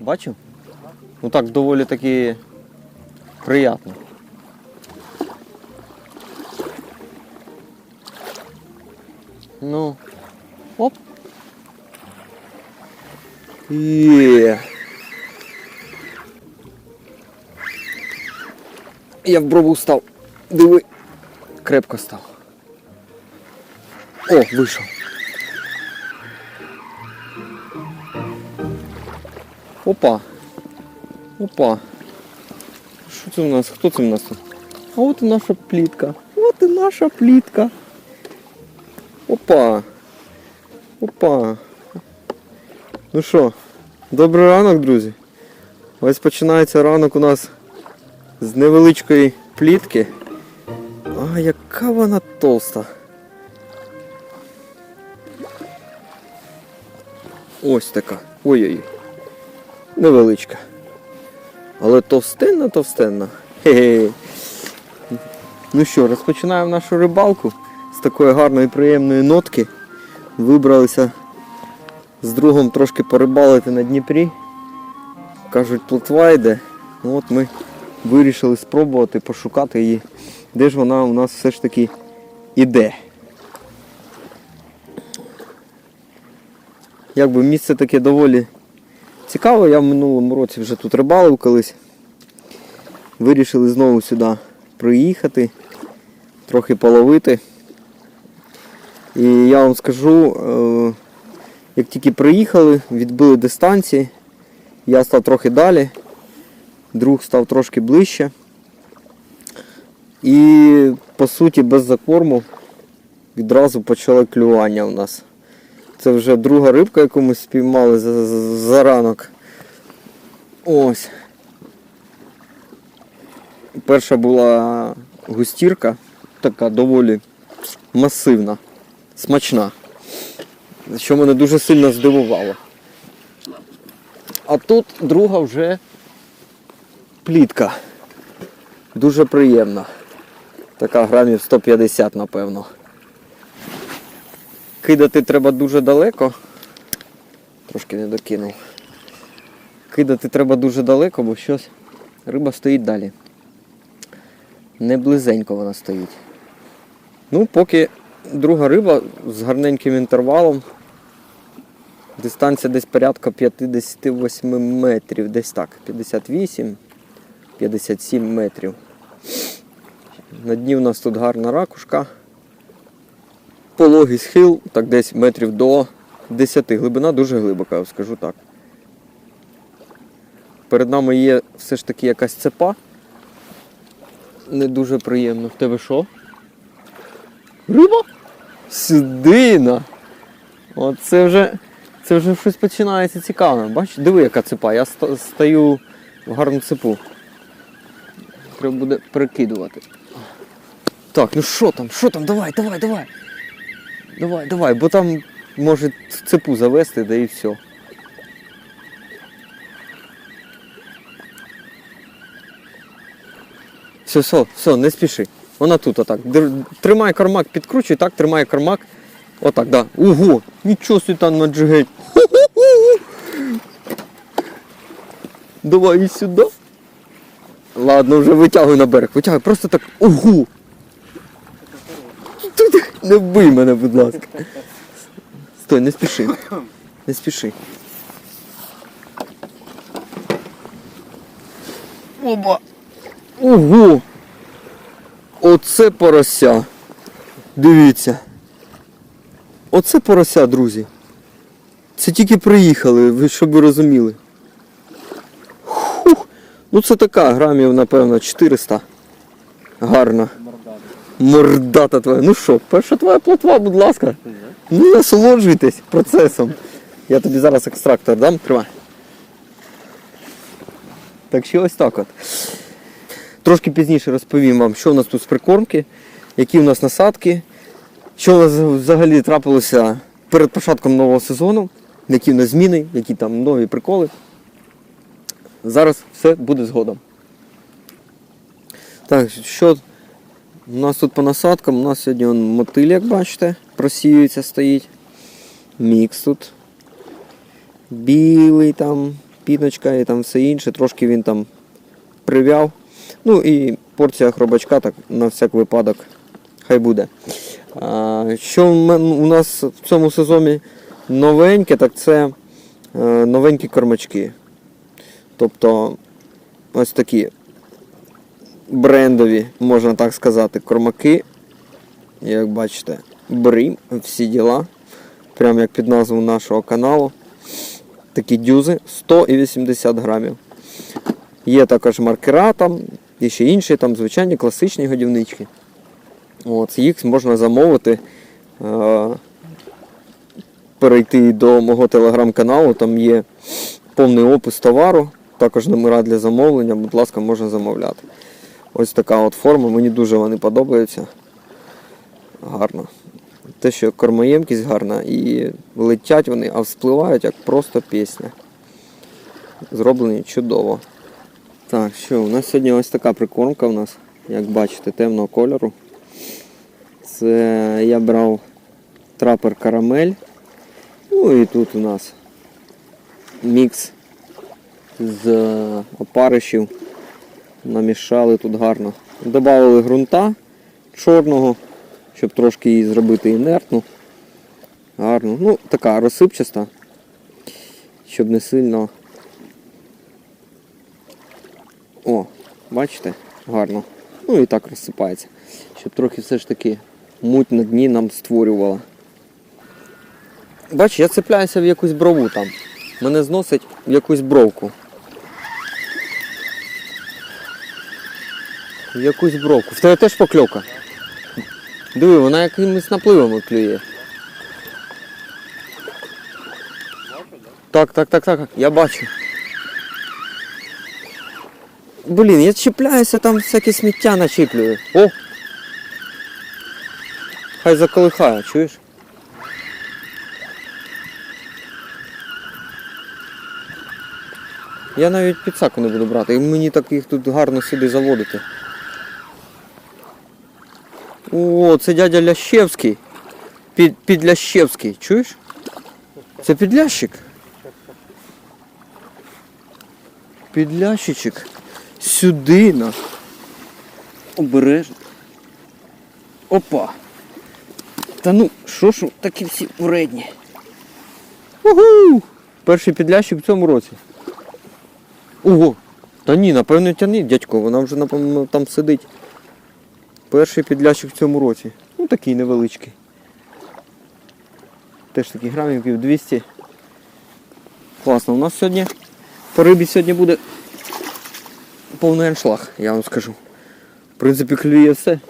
Бачив? Ну так доволі таки приємно. Ну. Оп. Є. Я в брову став. Диви. Крепко став. О, вийшов. Опа. Опа. Що це у нас? Хто це у нас тут? А от і наша плітка. От і наша плітка. Опа. Опа. Ну що, добрий ранок, друзі. Ось починається ранок у нас з невеличкої плітки. А, яка вона толста. Ось така. Ой-ой. Невеличка. Але товстенна, товстенна. Хе-хе. Ну що, розпочинаємо нашу рибалку з такої гарної приємної нотки. Вибралися з другом трошки порибалити на Дніпрі. Кажуть, плотва йде. Ну, От ми вирішили спробувати пошукати її, де ж вона у нас все ж таки іде. Якби місце таке доволі цікаве. Я в минулому році вже тут рибалив колись. Вирішили знову сюди приїхати, трохи половити. І я вам скажу, е, як тільки приїхали, відбили дистанції, я став трохи далі, друг став трошки ближче. І по суті без закорму відразу почало клювання у нас. Це вже друга рибка, яку ми спіймали за, за, за ранок. Ось. Перша була густірка, така доволі масивна, смачна. Що мене дуже сильно здивувало. А тут друга вже плітка. Дуже приємна. Така грамів 150, напевно. Кидати треба дуже далеко. Трошки не докинув. Кидати треба дуже далеко, бо щось риба стоїть далі. Не близенько вона стоїть. Ну, поки друга риба з гарненьким інтервалом. Дистанція десь порядка 58 метрів, десь так, 58, 57 метрів. На дні в нас тут гарна ракушка. Пологий схил, так десь метрів до 10. Глибина дуже глибока, скажу так. Перед нами є все ж таки якась цепа. Не дуже приємно. В тебе що? Риба? Сюдина! Оце вже. Це вже щось починається цікаве. Бачиш, диви, яка цепа. Я ста- стою в гарну цепу. Треба буде перекидувати. Так, ну що там, що там, давай, давай, давай. Давай, давай, бо там може цепу завести, да і все. Все, все, все, не спіши. Вона тут отак. Тримай кармак, підкручуй, так, тримай кармак. Отак, да. Ого! Нічого собі там наджигеть. Давай і сюди. Ладно, вже витягуй на берег. Витягуй, просто так. Ого! Тут не вбий мене, будь ласка. Стой, не спіши. Не спіши. Оба! Ого! Оце порося. Дивіться. Оце порося, друзі. Це тільки приїхали, ви щоб ви розуміли. Хух. Ну це така грамів, напевно, 400. Гарна. Мордата твоя. Ну що, перша твоя плотва, будь ласка. Ну насолоджуйтесь процесом. Я тобі зараз екстрактор дам, тримай. Так що ось так от. Трошки пізніше розповім вам, що у нас тут з прикормки, які у нас насадки, що у нас взагалі трапилося перед початком нового сезону, які у нас зміни, які там нові приколи. Зараз все буде згодом. Так, що у нас тут по насадкам? У нас сьогодні он, мотиль, як бачите, просіюється, стоїть. Мікс тут. Білий там, піночка і там все інше, трошки він там прив'яв. Ну і порція хробачка так на всяк випадок хай буде. А, що у нас в цьому сезоні новеньке, так це е, новенькі кормачки. Тобто ось такі брендові, можна так сказати, кормаки. Як бачите, брім, всі діла. Прямо як під назву нашого каналу. Такі дюзи 100 і 80 грамів. Є також маркера там, і ще інші там звичайні класичні годівнички. От, їх можна замовити. Е, перейти до мого телеграм-каналу, там є повний опис товару, також номера для замовлення, будь ласка, можна замовляти. Ось така от форма, мені дуже вони подобаються. Гарно. Те, що кормоємкість гарна і летять вони, а вспливають як просто пісня. Зроблені чудово. Так, що, у нас сьогодні ось така прикормка у нас, як бачите, темного кольору. Це я брав трапер карамель. Ну і тут у нас мікс з опаришів. Намішали тут гарно. Добавили ґрунта чорного, щоб трошки її зробити інертну. Гарно. Ну, така розсипчаста, щоб не сильно. О, бачите? Гарно. Ну і так розсипається. Щоб трохи все ж таки муть на дні нам створювала. Бач, я цепляюся в якусь брову там. Мене зносить в якусь бровку. Якусь бровку. В тебе теж покльовка? Диви, вона якимись напливами клює. Так, так, так, так, я бачу. Блін, я чіпляюся, там всяке сміття начіплюю. О! Хай заколихає, чуєш? Я навіть підсаку не буду брати, і мені так їх тут гарно сюди заводити. О, це дядя Лящевський. Під, Підлящевський, чуєш? Це підлящик. Підлящичик. Сюди на. Обережно. Опа. Та ну, що ж такі всі вредні. Угу! Перший підлящик в цьому році. Ого! Та ні, напевно тяни, дядько, вона вже напевно там сидить. Перший підлящик в цьому році. Ну такий невеличкий. Теж такий грамів 200. Класно, у нас сьогодні по рибі сьогодні буде повний аншлаг, я вам скажу. В принципі, клює все.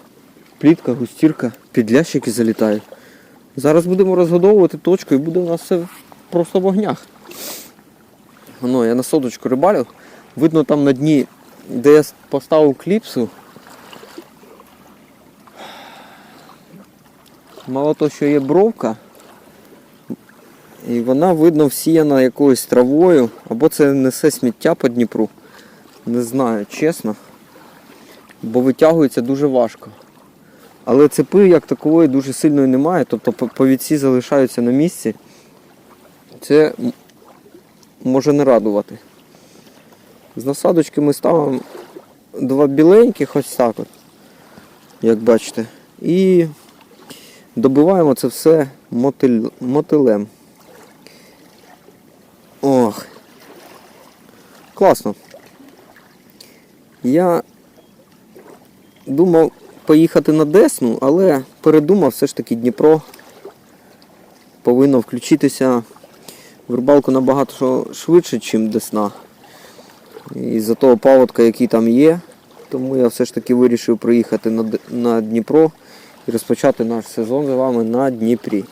Плітка, густірка, підлящики залітають. Зараз будемо розгодовувати точку і буде у нас все просто в огнях. Воно, я на соточку рибалю. Видно там на дні, де я поставив кліпсу. Мало того, що є бровка, і вона, видно, всіяна якоюсь травою, або це несе сміття по Дніпру. Не знаю, чесно. Бо витягується дуже важко. Але цепи як такової дуже сильної немає, тобто по- повідці залишаються на місці. Це може не радувати. З насадочки ми ставимо два біленьких ось так от, як бачите. І добиваємо це все мотиль, мотилем. Ох. Класно. Я думав поїхати на Десну, але передумав все ж таки Дніпро повинно включитися в рибалку набагато швидше, ніж Десна. І за того паводка, який там є, тому я все ж таки вирішив приїхати на Дніпро і розпочати наш сезон з вами на Дніпрі.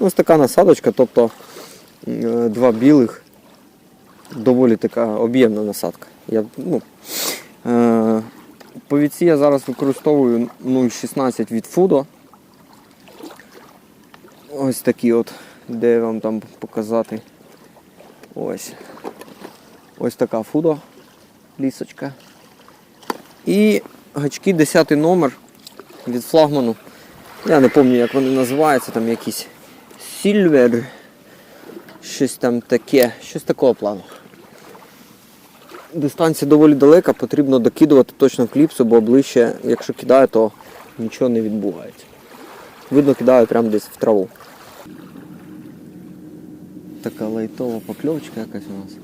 Ну, Ось така насадочка, тобто е, два білих, доволі така об'ємна насадка. Я, ну, е, повідці я зараз використовую 0,16 від Фудо. Ось такі от, де вам там показати. Ось. Ось така фудо, лісочка. І гачки 10 номер від флагману. Я не пам'ятаю, як вони називаються, там якісь Silver. Щось там таке, щось такого плану. дистанція доволі далека, потрібно докидувати точно кліпсу, бо ближче, якщо кидає, то нічого не відбувається. Видно, кидаю прямо десь в траву. Така лайтова покльовочка якась у нас.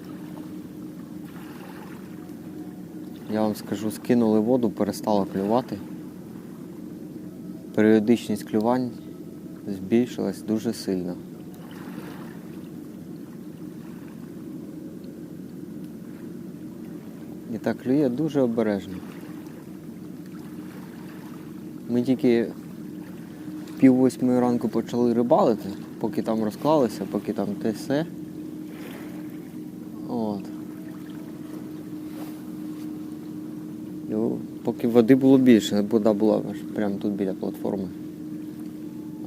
Я вам скажу, скинули воду, перестало клювати. Періодичність клювань збільшилась дуже сильно. І так клює дуже обережно. Ми тільки пів восьмої ранку почали рибалити, поки там розклалися, поки там те все. От. Поки води було більше, вода була аж прямо тут біля платформи.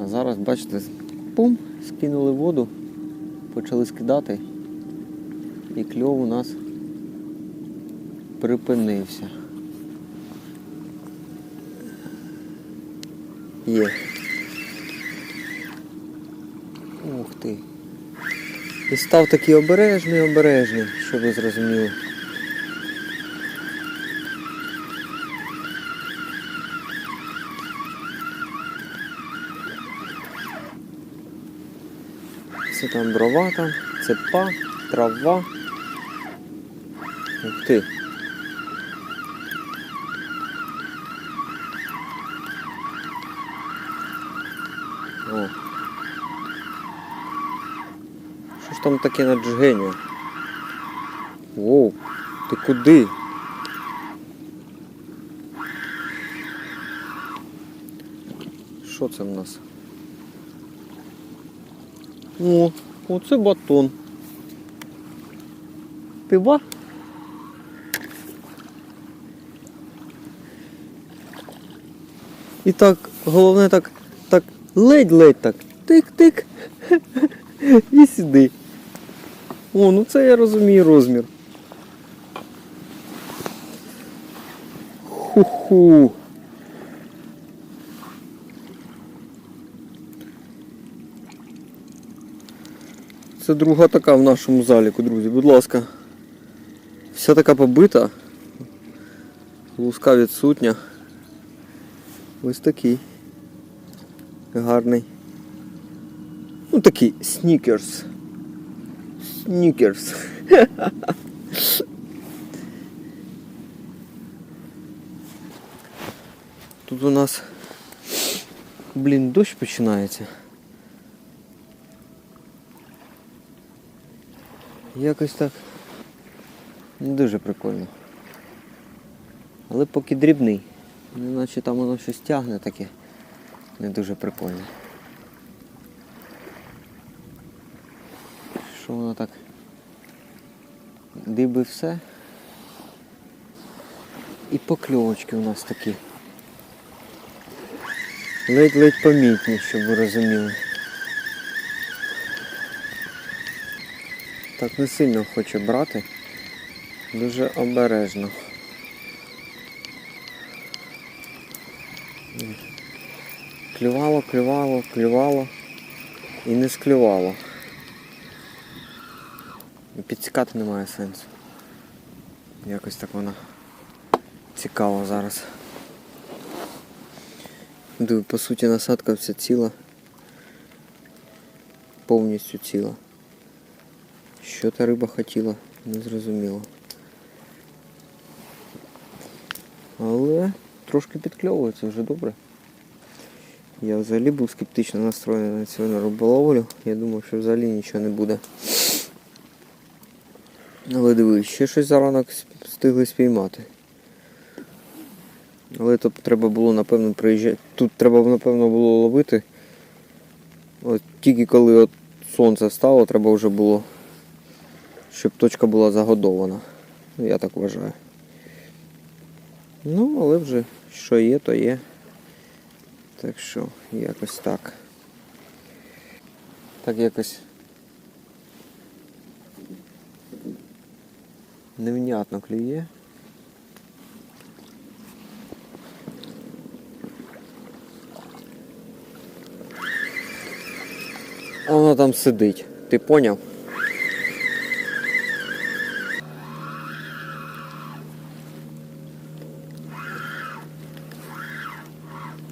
А зараз, бачите, пум, скинули воду, почали скидати, і кльов у нас припинився. Є. Ух ти. І став такий обережний, обережний, щоб ви зрозуміли. Це там дрова там, це па, трава. Ух ти. О. Що ж там таке на джгені? Воу, ти куди? Що це в нас? О, оце батон. Пива? І так, головне так, так, ледь-ледь так. Тик-тик. І сюди. О, ну це я розумію розмір. Ху-ху. Це друга така в нашому заліку, друзі. Будь ласка. Вся така побита. Луска відсутня. Ось такий. Гарний. Ну такий снікерс. Снікерс. Тут у нас, блін, дощ починається. Якось так не дуже прикольно. Але поки дрібний. Неначе там воно щось тягне таке. Не дуже прикольно. Що воно так? Диби все. І покльовочки у нас такі. Ледь-ледь помітні, щоб ви розуміли. Так не сильно хоче брати. Дуже обережно. Клювало, клювало, клювало і не склювало. Підсікати немає сенсу. Якось так воно цікаво зараз. По суті насадка вся ціла. Повністю ціла. Що та риба хотіла, не зрозуміло. Але трошки підкльовується вже добре. Я взагалі був скептично настроєний на цю риболовлю. Я думав, що взагалі нічого не буде. Але дивись, ще щось заранок встигли спіймати. Але то треба було, напевно, приїжджати. Тут треба, напевно, було ловити. От тільки коли от сонце стало, треба вже було, щоб точка була загодована. Ну, Я так вважаю. Ну, але вже що є, то є. Так що, якось так. Так якось невнятно клює. А Воно там сидить. Ти поняв?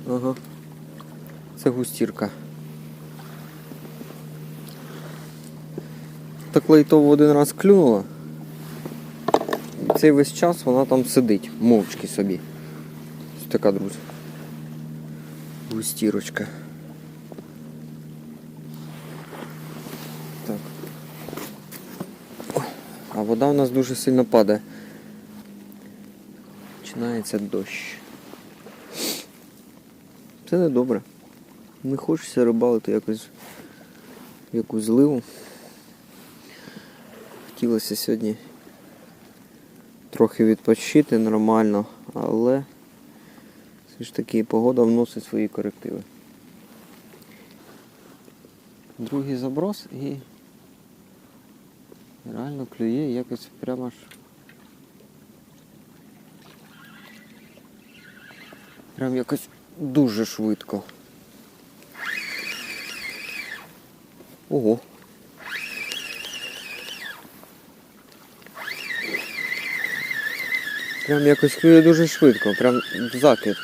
Ага. Це густірка. Так лайтово один раз клюнула. Цей весь час вона там сидить, мовчки собі. Ось така, друзі. Густірочка. Так. А вода у нас дуже сильно падає. Починається дощ. Це не добре. Не хочеться рибалити якось якусь зливу. Хотілося сьогодні трохи відпочити нормально, але все ж таки погода вносить свої корективи. Другий заброс і реально клює якось прямо аж. Прям якось дуже швидко. Ого. Прям якось клює дуже швидко, прям закид.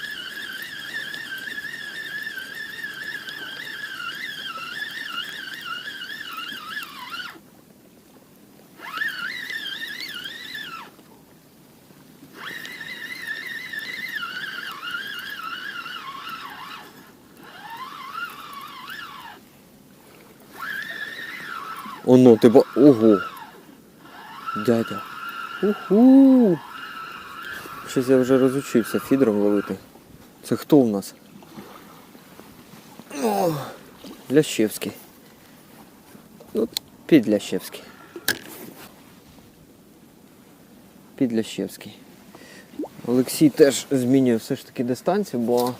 Оно, ти ба... Ого. Дядя. Уху. Щось я вже розучився фідером ловити. Це хто у нас? О, Лящевський. Ну, підлящевський. Підлящевський. Олексій теж змінює все ж таки дистанцію, бо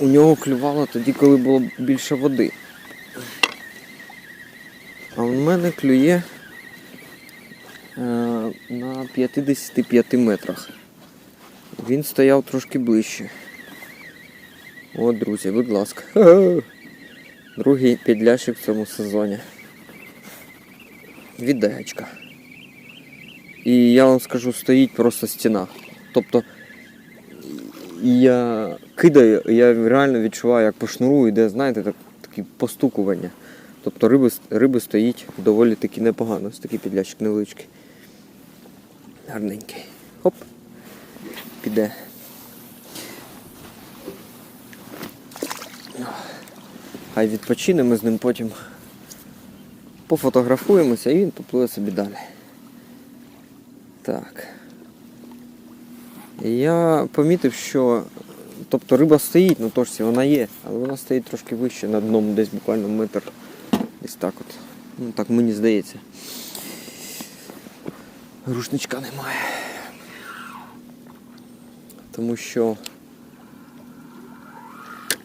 у нього клювало тоді, коли було більше води. Мене клює е, на 55 метрах. Він стояв трошки ближче. От, друзі, будь ласка. Другий підлящик в цьому сезоні. Від дегачка. І я вам скажу, стоїть просто стіна. Тобто я кидаю, я реально відчуваю, як по шнуру йде, знаєте, так, такі постукування. Тобто риби, риби стоїть доволі таки непогано. Ось такий підлящик невеличкий. Гарненький. Хоп. Піде. Хай відпочине, ми з ним потім пофотографуємося і він попливе собі далі. Так. Я помітив, що тобто риба стоїть на точці, вона є, але вона стоїть трошки вище над дном, десь буквально метр. Десь так от. Ну так мені здається. Рушничка немає. Тому що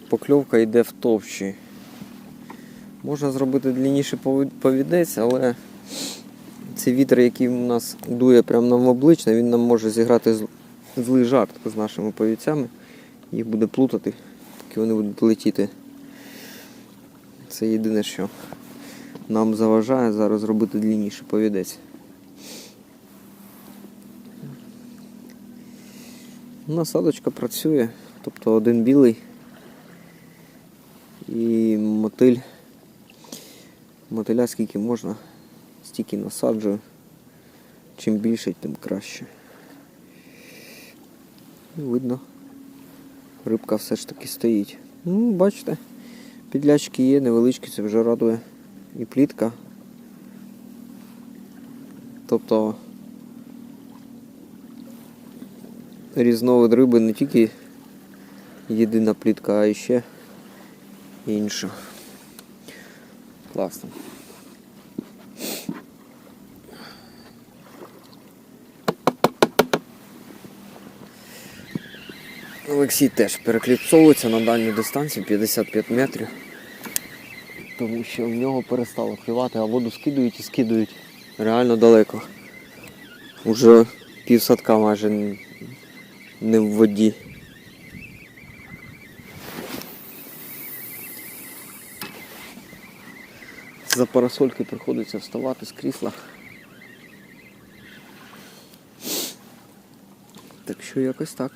покльовка йде в товщі. Можна зробити повід- повідець, але цей вітер, який у нас дує прямо нам в обличчя, він нам може зіграти злий жарт з нашими повідцями. Їх буде плутати, такі вони будуть летіти. Це єдине, що нам заважає зараз зробити длинніший повідець. Насадочка працює, тобто один білий і мотиль. Мотиля скільки можна, стільки насаджую. Чим більше, тим краще. І видно, рибка все ж таки стоїть. Ну, бачите, підлячки є, невеличкі, це вже радує. І плітка. Тобто різновид риби не тільки єдина плітка, а ще інша. Класно. Олексій теж перекліпсовується на дальню дистанцію 55 метрів. Тому що в нього перестало клювати, а воду скидують і скидують реально далеко. Уже пів садка майже не в воді. За парасольки приходиться вставати з крісла. Так що якось так.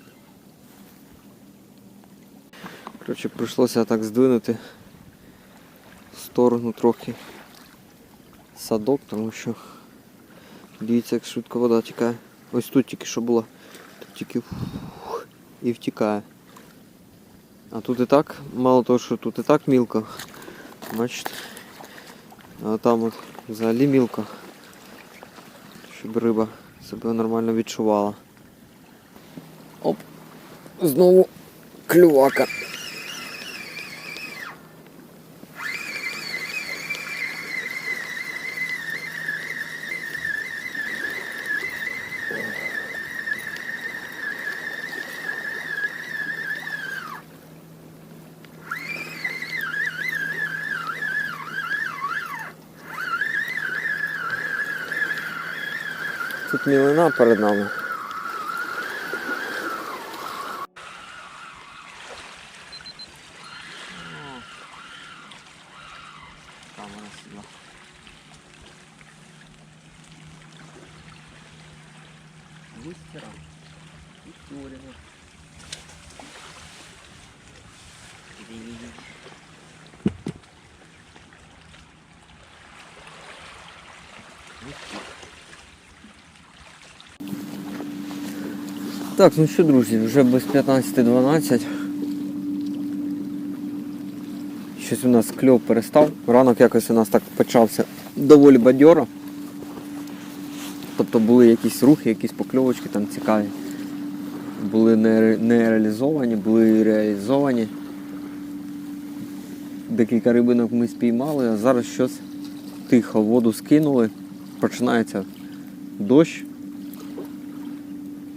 Коротше, прийшлося так здвинути сторону трохи садок, тому що дивіться, як швидко вода тікає. Ось тут тільки що була. Тут тільки і втікає. А тут і так, мало того, що тут і так мілко. Бачите? А там от взагалі мілко. Щоб риба себе нормально відчувала. Оп! Знову клювака. Мілина перед нами. Так, ну що, друзі, вже без 15.12. Щось у нас кльов перестав. Ранок якось у нас так почався доволі бадьоро. Тобто були якісь рухи, якісь покльовочки там цікаві. Були не, реалізовані, були реалізовані. Декілька рибинок ми спіймали, а зараз щось тихо, воду скинули. Починається дощ.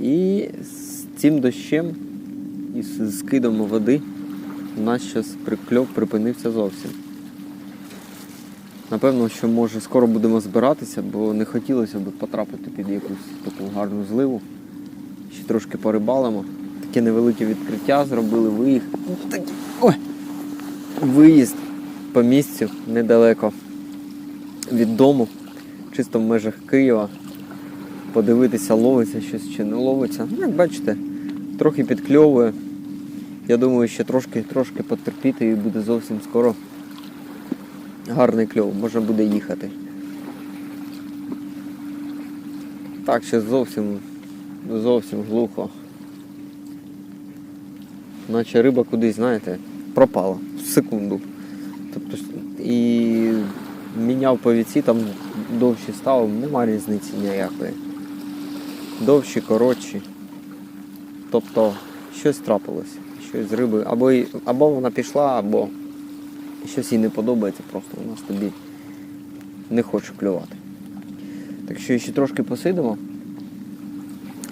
І з цим дощем і з скидом води у нас зараз прикльов припинився зовсім. Напевно, що може скоро будемо збиратися, бо не хотілося б потрапити під якусь таку гарну зливу. Ще трошки порибалимо. Таке невелике відкриття зробили виїзд. Ой! Виїзд по місцю недалеко від дому, чисто в межах Києва. Подивитися, ловиться щось чи не ловиться. Ну, як бачите, трохи підкльовує. Я думаю, ще трошки, трошки потерпіти і буде зовсім скоро гарний кльов, можна буде їхати. Так, ще зовсім, зовсім глухо. Наче риба кудись, знаєте, пропала в секунду. Тобто і міняв повіці, там довші ставив, нема різниці ніякої. Довші, коротші. Тобто щось трапилось, щось з риби. Або, або вона пішла, або щось їй не подобається, просто у нас тобі не хоче клювати. Так що ще трошки посидимо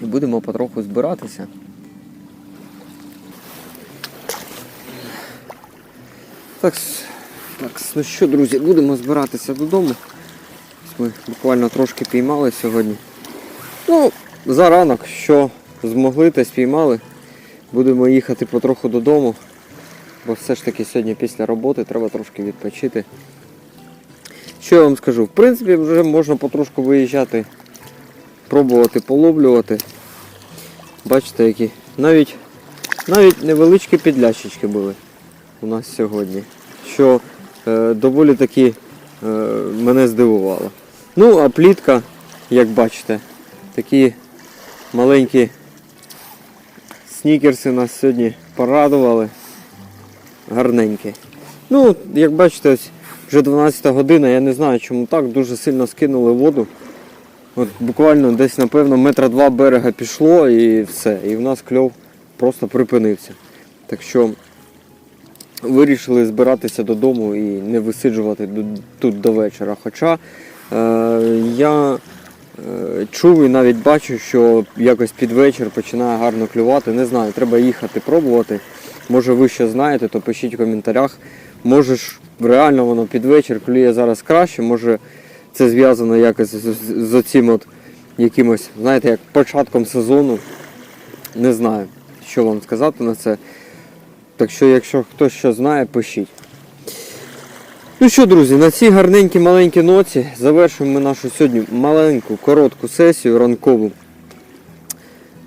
і будемо потроху збиратися. Так, так, ну що, друзі, будемо збиратися додому. Ми буквально трошки піймали сьогодні. Ну, за ранок, що змогли, те спіймали. Будемо їхати потроху додому, бо все ж таки сьогодні після роботи треба трошки відпочити. Що я вам скажу? В принципі, вже можна потрошку виїжджати, пробувати половлювати. Бачите, які навіть, навіть невеличкі підлящички були у нас сьогодні, що е, доволі таки е, мене здивувало. Ну, а плітка, як бачите, такі маленькі снікерси нас сьогодні порадували. Гарненькі. Ну, як бачите, ось вже 12 година, я не знаю чому так, дуже сильно скинули воду. От буквально десь, напевно, метра два берега пішло і все. І в нас кльов просто припинився. Так що вирішили збиратися додому і не висиджувати тут до вечора. Хоча е, я чув і навіть бачу, що якось під вечір починає гарно клювати. Не знаю, треба їхати пробувати. Може ви що знаєте, то пишіть в коментарях. Може реально воно під вечір клює зараз краще, може це зв'язано якось з оцим от якимось, знаєте, як початком сезону. Не знаю, що вам сказати на це. Так що, якщо хтось що знає, пишіть. Ну що, друзі, на цій гарненькій маленькій ноці завершуємо ми нашу сьогодні маленьку коротку сесію ранкову.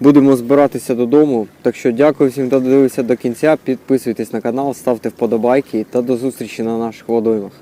будемо збиратися додому. Так що дякую всім, хто дивився до кінця. Підписуйтесь на канал, ставте вподобайки та до зустрічі на наших водоймах.